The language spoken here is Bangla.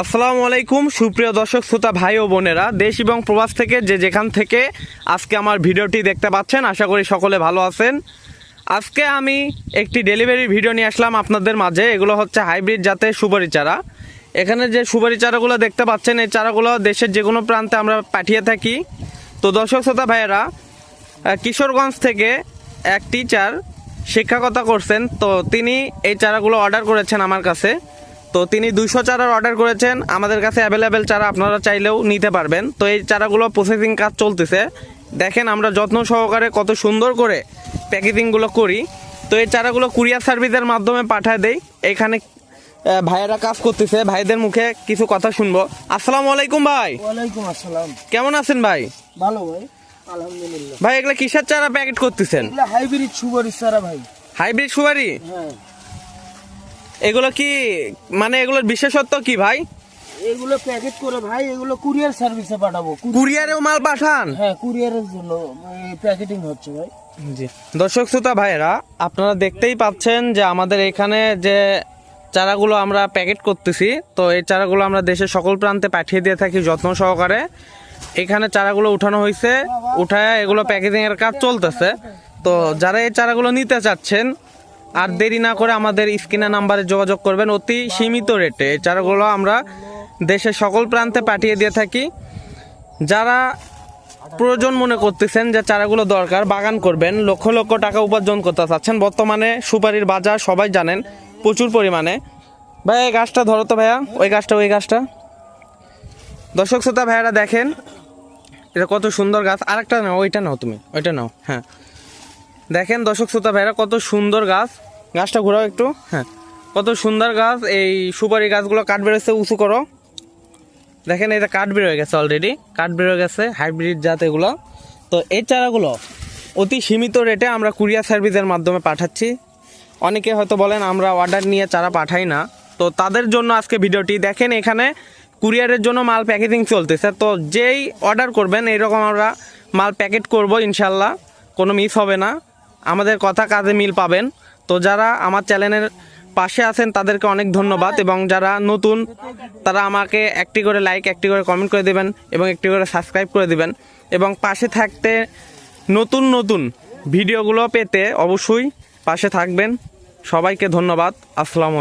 আসসালামু আলাইকুম, সুপ্রিয় দর্শক, শ্রোতা, ভাই ও বোনেরা। দেশ এবং প্রবাস থেকে যে যেখান থেকে আজকে আমার ভিডিওটি দেখতে পাচ্ছেন, আশা করি সকলে ভালো আছেন। আজকে আমি একটি ডেলিভারি ভিডিও নিয়ে আসলাম আপনাদের মাঝে। এগুলো হচ্ছে হাইব্রিড জাতের সুপারি চারা। এখানে যে সুপারি চারাগুলো দেখতে পাচ্ছেন, এই চারাগুলো দেশের যে কোনো প্রান্তে আমরা পাঠিয়ে থাকি। তো দর্শক, শ্রোতা, ভাইয়েরা কিশোরগঞ্জ থেকে এক টিচার শিক্ষকতা করছেন। তো তিনি এই চারাগুলো অর্ডার করেছেন আমার কাছে। তো তিনি দুইশো চারার অর্ডার করেছেন। আমাদের কাছে অ্যাভেলেবেল চারা আপনারা চাইলেও নিতে পারবেন। তো এই চারাগুলো প্রসেসিং কাজ চলতেছে। দেখেন আমরা যত্ন সহকারে কত সুন্দর করে প্যাকেজিংগুলো করি। তো এই চারাগুলো কুরিয়ার সার্ভিসের মাধ্যমে পাঠায় দেই। এখানে ভাইয়েরা কাজ করতেছে। ভাইদের মুখে কিছু কথা শুনব। আসসালামু আলাইকুম ভাই। ওয়ালাইকুম আসসালাম। কেমন আছেন ভাই? ভালো ভাই আলহামদুলিল্লাহ। ভাই এগুলো কিসের চারা প্যাকেট করতেছেন? হাইব্রিড সুপার ইসারা ভাই। হাইব্রিড সুপারি? হ্যাঁ। এগুলো কি মানে এগুলোর বিশেষত্ব কি ভাই? এগুলো প্যাকেট করে ভাই এগুলো কুরিয়ার সার্ভিসে পাঠাবো। কুরিয়ারেও মাল পাঠান? হ্যাঁ কুরিয়ারের জন্য প্যাকেটিং হচ্ছে ভাই। জি। দর্শক শ্রোতা ভাইয়েরা আপনারা দেখতেই পাচ্ছেন যে আমাদের এখানে যে চারাগুলো আমরা প্যাকেট করতেছি তো এই চারাগুলো আমরা দেশের সকল প্রান্তে পাঠিয়ে দিয়ে থাকি যত্ন সহকারে। এখানে চারাগুলো উঠানো হয়েছে উঠায় এগুলো প্যাকেজিং এর কাজ চলতেছে। তো যারা এই চারাগুলো নিতে চাচ্ছেন আর দেরি না করে আমাদের স্ক্রিনে নাম্বারে যোগাযোগ করবেন। অতি সীমিত রেটে। এই চারাগুলো আমরা দেশের সকল প্রান্তে পাঠিয়ে দিয়ে থাকি। যারা প্রয়োজন মনে করতেছেন যে চারাগুলো দরকার, বাগান করবেন। লক্ষ লক্ষ টাকা উপার্জন করতে চাচ্ছেন। বর্তমানে সুপারির বাজার সবাই জানেন, প্রচুর পরিমাণে। ভাই, এই গাছটা ধরো তো ভাইয়া। ওই গাছটা ওই গাছটা। দর্শক শ্রোতা, ভাইয়ারা দেখেন, এটা কত সুন্দর গাছ। আরেকটা নাও, ওইটা নাও তুমি। ওইটা নাও হ্যাঁ। দেখেন দর্শক শ্রোতা ভাইরা, কত সুন্দর গাছ। গাছটা ঘোরাও একটু হ্যাঁ। কত সুন্দর গাছ, এই সুপারি গাছগুলো কাঠ বেরোচ্ছে উঁচু করো। দেখেন এটা কাঠ বের হয়ে গেছে অলরেডি কাঠ বের হয়ে গেছে হাইব্রিড জাত এগুলো। তো এই চারাগুলো অতি সীমিত রেটে আমরা কুরিয়ার সার্ভিসের মাধ্যমে পাঠাচ্ছি। অনেকে হয়তো বলেন, আমরা অর্ডার নিয়ে চারা পাঠাই না। তো তাদের জন্য আজকে ভিডিওটি, দেখেন এখানে কুরিয়ারের জন্য মাল প্যাকেজিং চলতেছে। তো যেই অর্ডার করবেন, এইরকম আমরা মাল প্যাকেট করব, ইনশাল্লাহ। কোনো মিস হবে না। আমাদের কথা কাজে মিল পাবেন। তো যারা আমার চ্যানেলের পাশে আছেন, তাদেরকে অনেক ধন্যবাদ এবং যারা নতুন, তারা আমাকে একটি করে লাইক একটি করে কমেন্ট করে দেবেন এবং একটি করে সাবস্ক্রাইব করে দেবেন। এবং পাশে থাকতে নতুন নতুন ভিডিওগুলো পেতে অবশ্যই পাশে থাকবেন। সবাইকে ধন্যবাদ। আসসালামু আলাইকুম।